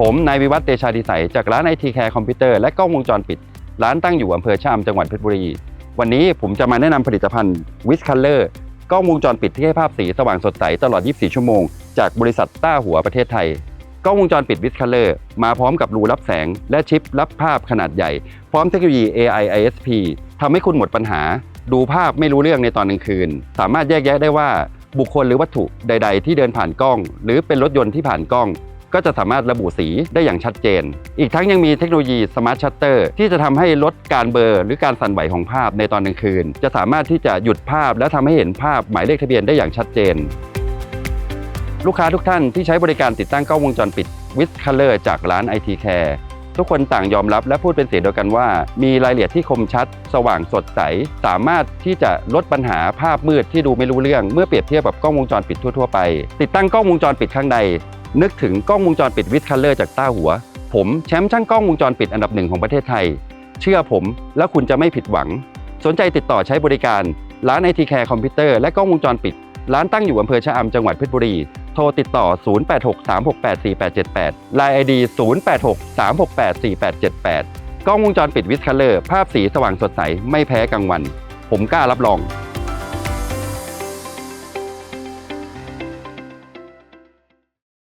ผมนายวิวัฒน์เตชาดิสัยจากร้านไอทีแคร์คอมพิวเตอร์และกล้องวงจรปิด ร้านตั้งอยู่อำเภอชะอำจังหวัดเพชรบุรี วันนี้ผมจะมาแนะนำผลิตภัณฑ์วิสคัลเลอร์กล้องวงจรปิดที่ให้ภาพสีสว่างสดใสตลอด 24 ชั่วโมง จากบริษัทต้าหัวประเทศไทยกล้องวงจรปิดวิสคัลเลอร์มาพร้อมกับรูรับแสง และชิปรับภาพขนาดใหญ่ พร้อมเทคโนโลยี AI ISP ทำให้คุณหมดปัญหา ดูภาพไม่รู้เรื่องในตอนกลางคืน สามารถแยกแยะได้ว่าบุคคลหรือวัตถุใด ๆ ที่เดินผ่านกล้อง หรือเป็นรถยนต์ที่ผ่านกล้อง ก็จะสามารถระบุสีได้อย่างชัดเจน อีกทั้งยังมีเทคโนโลยีสมาร์ทชัตเตอร์ที่จะทำให้ลดการเบลอหรือการสั่นไหวของภาพในตอนกลางคืน จะสามารถที่จะหยุดภาพและทำให้เห็นภาพหมายเลขทะเบียนได้อย่างชัดเจน ลูกค้าทุกท่านที่ใช้บริการติดตั้งกล้องวงจรปิด with color จากร้าน IT Care ทุกคนต่างยอมรับและพูดเป็นเสียงเดียวกันว่า มีรายละเอียดที่คมชัด สว่างสดใส สามารถที่จะลดปัญหาภาพมืดที่ดูไม่รู้เรื่อง เมื่อเปรียบเทียบกับกล้องวงจรปิดทั่วๆไป ติดตั้งกล้องวงจรปิดข้างใน นึกถึงกล้องวงจรปิดวิดคัลเลอร์จากต้าหัว ผมแชมป์ช่างกล้องวงจรปิดอันดับหนึ่งของประเทศไทย เชื่อผมแล้วคุณจะไม่ผิดหวัง สนใจติดต่อใช้บริการ ร้านไอทีแคร์คอมพิวเตอร์และกล้องวงจรปิด ร้านตั้งอยู่อำเภอชะอำจังหวัดเพชรบุรี โทรติดต่อ 0863684878 Line ID 0863684878 กล้องวงจรปิดวิสคัลเลอร์ภาพสีสว่างสดใสไม่แพ้กลางวัน ผมกล้ารับรอง